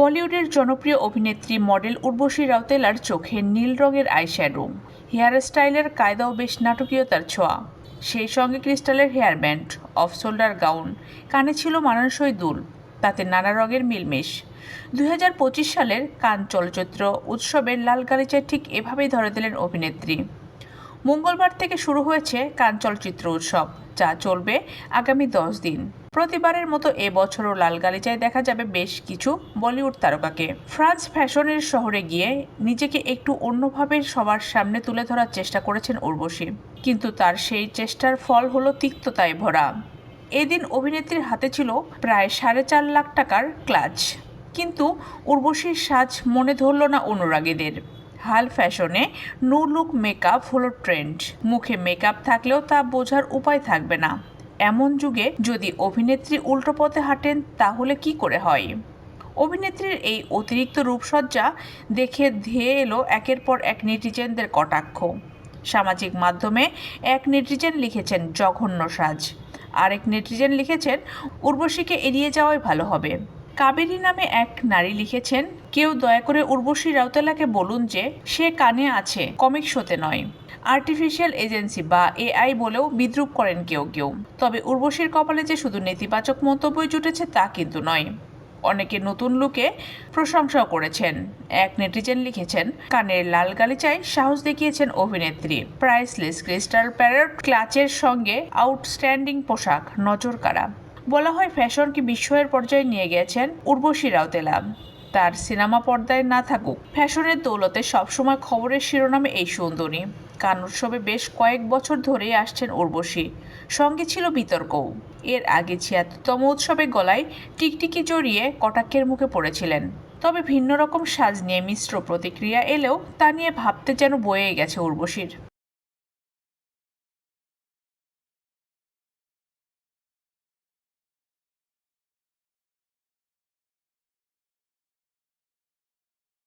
বলিউডের জনপ্রিয় অভিনেত্রী মডেল উর্বশী রাউতেলার চোখে নীল রঙের আই আইশ্যাডো হেয়ার স্টাইলের কায়দাও বেশ নাটকীয়তার ছোঁয়া। সেই সঙ্গে ক্রিস্টালের hair band, off shoulder gown, কানে ছিল মানানসই দুল, তাতে নানা রঙের মিলমিশ। দু হাজার পঁচিশ সালের কান চলচ্চিত্র উৎসবের লাল গালিচায় ঠিক এভাবেই ধরে দিলেন অভিনেত্রী। মঙ্গলবার থেকে শুরু হয়েছে কান চলচ্চিত্র উৎসব, যা চলবে আগামী দশ দিন। প্রতিবারের মতো এবছরও লাল গালিচায় দেখা যাবে বেশ কিছু বলিউড তারকাকে। ফ্রান্স ফ্যাশনের শহরে গিয়ে নিজেকে একটু অন্যভাবে সবার সামনে তুলে ধরার চেষ্টা করেছেন উর্বশী। কিন্তু তার সেই চেষ্টার ফল হলো তিক্ততায় ভরা। এদিন অভিনেত্রীর হাতে ছিল প্রায় সাড়ে চার লাখ টাকার ক্লাচ। কিন্তু উর্বশীর সাজ মনে ধরল না অনুরাগীদের। হাল ফ্যাশনে নো লুক মেকআপ হলো ট্রেন্ড। মুখে মেকআপ থাকলেও তা বোঝার উপায় থাকবে না। এমন যুগে যদি অভিনেত্রী উল্টো পথে হাঁটেন, তাহলে কি করে হয়? অভিনেত্রীর এই অতিরিক্ত রূপসজ্জা দেখে ধেয়ে এলো একের পর এক নেটিজেনদের কটাক্ষ। সামাজিক মাধ্যমে এক নেটিজেন লিখেছেন, জঘন্য সাজ। আরেক নেটিজেন লিখেছেন, উর্বশীকে এড়িয়ে যাওয়াই ভালো হবে। কাবেরী নামে এক নারী লিখেছেন, কেউ দয়া করে উর্বশী রাউতেলাকে বলুন যে, সে কানে আছে, কমিক শোতে নয়। আর্টিফিশিয়াল এজেন্সি বা এআই বলেও বিদ্রুপ করেন কেউ কেউ। তবে উর্বশীর কপালে যে শুধু নেতিবাচক মন্তব্যই জুটেছে তা কিন্তু নয়। অনেকে নতুন লুকে প্রশংসাও করেছেন। এক নেটিজেন লিখেছেন কানের লাল গালিচায় সাহস দেখিয়েছেন অভিনেত্রী। প্রাইসলেস ক্রিস্টাল প্যারট ক্লাচের সঙ্গে আউটস্ট্যান্ডিং পোশাক, নজর কাড়া। বলা হয় ফ্যাশনকে বিস্ময়ের পর্যায়ে নিয়ে গেছেন উর্বশী রাউতেলা তার সিনেমা পর্দায় না থাকুক, ফ্যাশনের দৌলতে সবসময় খবরের শিরোনামে এই সুন্দরী। কান উৎসবে বেশ কয়েক বছর ধরেই আসছেন উর্বশী। সঙ্গে ছিল বিতর্কও। এর আগে ছিয়াত্তরতম উৎসবে গলায় টিকটিকি জড়িয়ে কটাক্ষের মুখে পড়েছিলেন। তবে ভিন্ন রকম সাজ নিয়ে মিশ্র প্রতিক্রিয়া এলেও তা নিয়ে ভাবতে যেন বয়ে গেছে উর্বশীর।